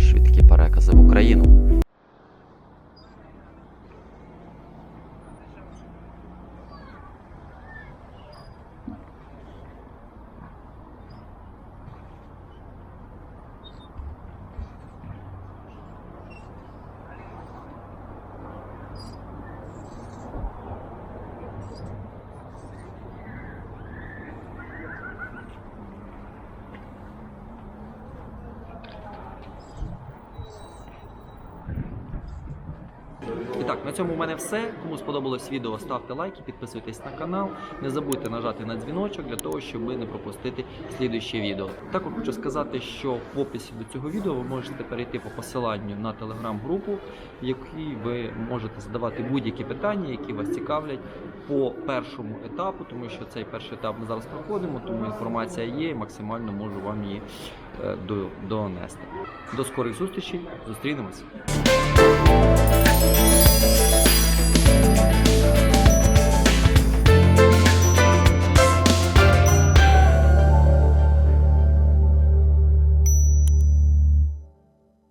швидкі перекази в Україну. І так, на цьому в мене все. Кому сподобалось відео, ставте лайки, підписуйтесь на канал. Не забудьте нажати на дзвіночок для того, щоб не пропустити слідуюче відео. Також хочу сказати, що в описі до цього відео ви можете перейти по посиланню на телеграм-групу, в якій ви можете задавати будь-які питання, які вас цікавлять по першому етапу, тому що цей перший етап ми зараз проходимо, тому інформація є і максимально можу вам її е, донести. До скорих зустрічей, зустрінемось.